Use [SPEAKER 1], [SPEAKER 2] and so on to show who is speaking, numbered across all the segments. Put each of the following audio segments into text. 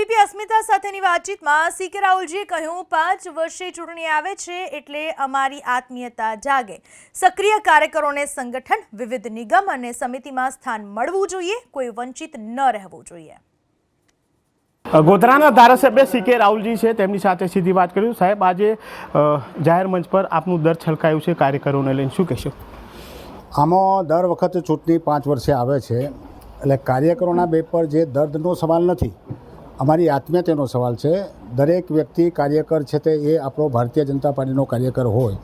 [SPEAKER 1] ABP અસ્મિતા સાથેની વાતચીતમાં C કે રાહુલજીએ કહ્યું પાંચ વર્ષે ચૂંટણી આવે છે એટલે અમારી આત્મીયતા જાગે. સક્રિય કાર્યકરોને સંગઠન વિવિધ નિગમ અને સમિતિમાં સ્થાન મળવું જોઈએ. કોઈ વંચિત ન રહેવું જોઈએ.
[SPEAKER 2] ગોધરાના ધારાસભ્ય સી કે રાહુલજી છે. તેમની સાથે સીધી વાત કર્યું સાહેબ આજે જાહેર મંચ પર આપનું દર છલકાયું છે. કાર્યકરોને લઈને શું કહેશો?
[SPEAKER 3] આમાં દર વખતે ચૂંટણી પાંચ વર્ષે આવે છે. એટલે કાર્યકરોના બે પર જે દર્દનો સવાલ નથી અમારી આત્મીયતાનો સવાલ છે. દરેક વ્યક્તિ કાર્યકર છે તે એ આપણો ભારતીય જનતા પાર્ટીનો કાર્યકર હોય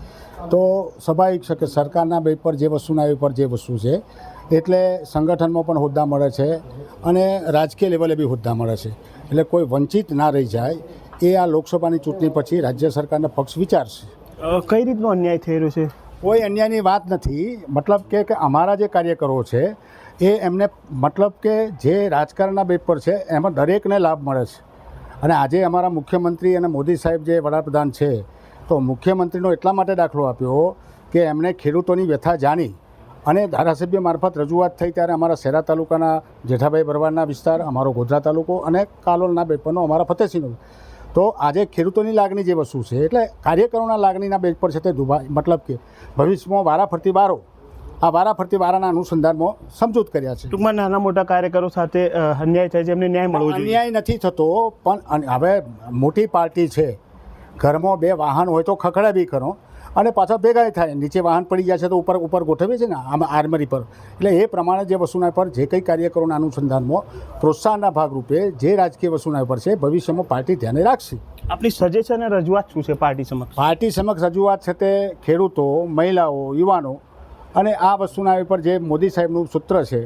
[SPEAKER 3] તો સ્વાભાવિક છે કે સરકારના બે પર જે વસ્તુના એ પર જે વસ્તુ છે. એટલે સંગઠનમાં પણ હોદ્દા મળે છે અને રાજકીય લેવલે બી હોદ્દા મળે છે. એટલે કોઈ વંચિત ના રહી જાય એ આ લોકસભાની ચૂંટણી પછી રાજ્ય સરકારના પક્ષ વિચારશે.
[SPEAKER 2] કઈ રીતનો અન્યાય થઈ રહ્યો છે?
[SPEAKER 3] કોઈ અન્યાયની વાત નથી. મતલબ કે કે અમારા જે કાર્યકરો છે એ એમને મતલબ કે જે રાજકારણના બેટ પર છે, એમાં દરેકને લાભ મળે છે. અને આજે અમારા મુખ્યમંત્રી અને મોદી સાહેબ જે વડાપ્રધાન છે, તો મુખ્યમંત્રીનો એટલા માટે દાખલો આપ્યો કે એમણે ખેડૂતોની વ્યથા જાણી અને ધારાસભ્ય મારફત રજૂઆત થઈ ત્યારે અમારા શેરા તાલુકાના જેઠાભાઈ બરવાડના વિસ્તાર, અમારો ગોધરા તાલુકો અને કાલોલના બેપરનો અમારા ફતેસિંહનો તો આજે ખેડૂતોની લાગણી જે વસ્તુ છે, એટલે કાર્યકરોના લાગણીના બેઝ પર છે તે દુભા મતલબ કે ભવિષ્યમાં વારાફરતી વારો આ વારાફરતી વારાના અનુસંધાનમાં સમજૂત કર્યા છે.
[SPEAKER 2] ટૂંકમાં નાના મોટા કાર્યકરો સાથે અન્યાય થાય છે એમને ન્યાય મળવો જોઈએ.
[SPEAKER 3] અન્યાય નથી થતો પણ હવે મોટી પાર્ટી છે. ઘરમાં બે વાહન હોય તો ખખડા બી કરો. અને પાછા ભેગા થાય. નીચે વાહન પડી ગયા છે તો ઉપર ઉપર ગોઠવીએ છે ને આમ આર્મરી પર. એટલે એ પ્રમાણે જે વસુના પર જે કંઈ કાર્યકરોના અનુસંધાનમાં પ્રોત્સાહનના ભાગરૂપે જે રાજકીય વસુના પર છે ભવિષ્યમાં પાર્ટી ધ્યાને રાખશે.
[SPEAKER 2] આપણી સજેશન અને રજૂઆત શું છે પાર્ટી સમક્ષ?
[SPEAKER 3] પાર્ટી સમક્ષ રજૂઆત છે તે ખેડૂતો મહિલાઓ યુવાનો અને આ વસ્તુના ઉપર જે મોદી સાહેબનું સૂત્ર છે,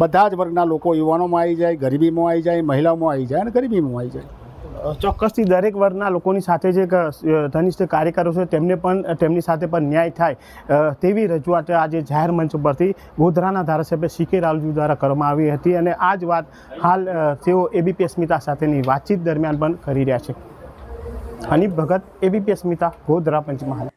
[SPEAKER 3] બધા જ વર્ગના લોકો યુવાનોમાં આવી જાય, ગરીબીમાં આવી જાય, મહિલાઓમાં આવી જાય અને ગરીબીમાં આવી જાય.
[SPEAKER 2] ચોક્કસથી દરેક વર્ગના લોકોની સાથે જે ધનિષ્ઠ કાર્યકરો છે, તેમને પણ, તેમની સાથે પણ ન્યાય થાય તેવી રજૂઆત આજે જાહેર મંચ ઉપરથી ગોધરાના ધારાસભ્ય સી કે રાવલજી દ્વારા કરવામાં આવી હતી અને આ જ વાત હાલ તેઓ એબીપી અસ્મિતા સાથેની વાતચીત દરમિયાન પણ કરી રહ્યા છે. હનીફ ભગત એબીપી અસ્મિતા ગોધરા પંચમહાલ.